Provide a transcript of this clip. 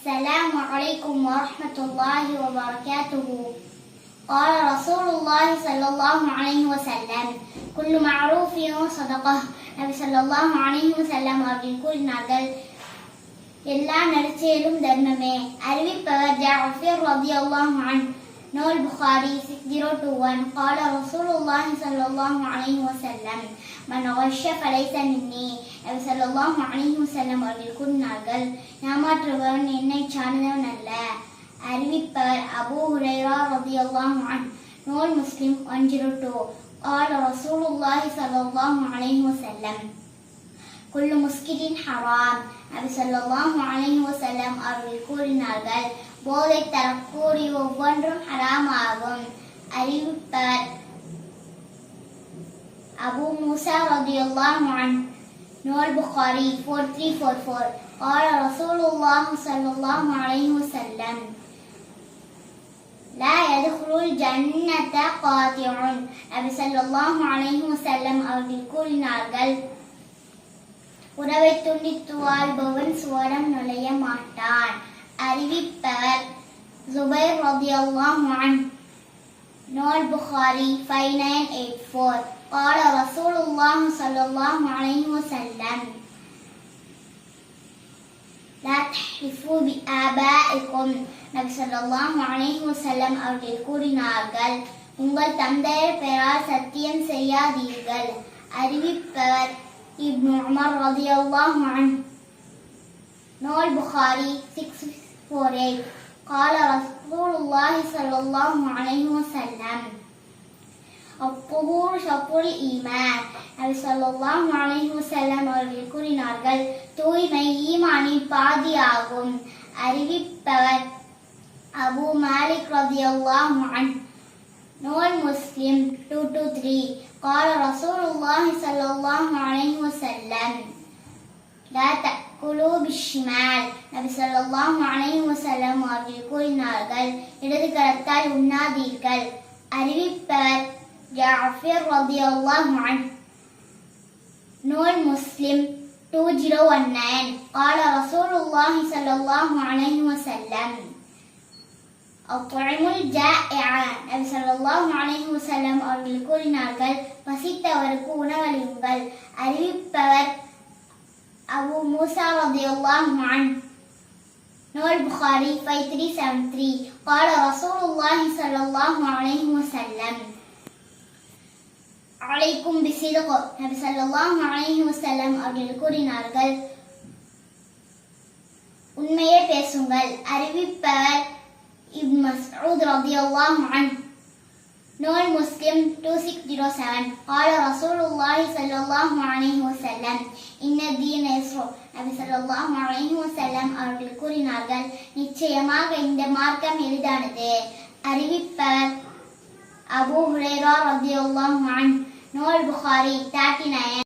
السلام عليكم ورحمة الله وبركاته قال رسول الله صلى الله عليه وسلم كل معروف صدقة நபி ஸல்லல்லாஹு அலைஹி வஸல்லம் அவர்கள் கூறினார்கள் எல்லா நற்செயலும் தர்மமே அறிவிப்பவர் ஜாஃபிர் ரலியல்லாஹு அன் நூல் புகாரி 6021 قال رسول الله صلى الله عليه وسلم من غش فليس مني நபி ஸல்லல்லாஹு அலைஹி வஸல்லம் அவர்கள் கூறினார்கள் ஏமாற்றுபவன் என்னை சார்ந்தவன் அல்ல அறிவிப்பவர் அபூ ஹுரைரா ரலியல்லாஹு அன் நூல் முஸ்லிம் 102 قال رسول الله صلى الله عليه وسلم كل مسكر حرام நபி ஸல்லல்லாஹு அலைஹி வஸல்லம் அவர்கள் கூறினார்கள் போதை தரக்கூடிய ஒவ்வொன்றும் ஹராமாகும் அறிவிப்பர் அபு மூசா ரலியல்லாஹு அன் நூல் புகாரி 4344 قال رسول الله صلى الله عليه وسلم لا يدخل الجنة قاطع நபி ஸல்லல்லாஹு அலைஹி வஸல்லம் அவர்கள் கூறினார்கள் உறவை துண்டித்து வாழ்பவன் சுவரம் நுழைய மாட்டான் அறிவிப்பவர் ஜுபைர் ரலியல்லாஹு அன் நூல் புகாரி 5984 قال رسول الله صلى الله عليه وسلم لا تحلفوا بآبائكم நபி ஸல்லல்லாஹு அலைஹி வஸல்லம் அவர்கள் கூறினார்கள் உங்கள் தந்தையர் பெயரால் சத்தியம் செய்யாதீர்கள் அறிவிப்பவர் இப்னு உமர் ரலியல்லாஹு அன்ஹு நூல் புகாரி 648 قال رسول الله صلى الله عليه وسلم الطهور شطر الإيمان நபி ஸல்லல்லாஹு அலைஹி வஸல்லம் அவர்கள் கூறினார்கள் தூய்மை ஈமானின் பாதி ஆகும் அறிவிப்பவர் அபு மாலிக் ரலியல்லாஹு அன்ஹு நூல் முஸ்லிம் 223 قال رسول الله صلى الله عليه وسلم لا تأكلوا بالشمال நபி ஸல்லல்லாஹு அலைஹி வஸல்லம் அவர்கள் கூறினார்கள் இடது கரத்தால் உண்ணாதீர்கள் அறிவிப்பவர் ஜாஃபிர் ரலியல்லாஹு அன்ஹு நூல் முஸ்லிம் 2019 قال رسول الله صلى الله عليه وسلم அத்துழைமுல் ஜாஇஆ நபி ஸல்லல்லாஹு அலைஹி வஸல்லம் அவர்கள் கூறினார்கள் பசித்தவருக்கு உணவளியுங்கள் அறிவிப்பவர் அபு மூசா ரலியல்லாஹு அன்ஹு நூல் புகாரி 5373 قال رسول الله صلى الله عليه وسلم عليكم بصدق நபி ஸல்லல்லாஹு அலைஹி வஸல்லம் அவர்கள் கூறினார்கள் உண்மையே பேசுங்கள் அறிவிப்பவர் ابن مسعود رضي الله عنه نور مسلم 2607 قال رسول الله صلى الله عليه وسلم إن الدين يسر நபி ஸல்லல்லாஹு அலைஹி வஸல்லம் அவர்கள் கூறினார்கள் நிச்சயமாக இந்த மார்க்கம் எளிதானது அறிவிப்பவர் அபூ ஹுரைரா ரலியல்லாஹு அன்ஹு நூல் புகாரி 39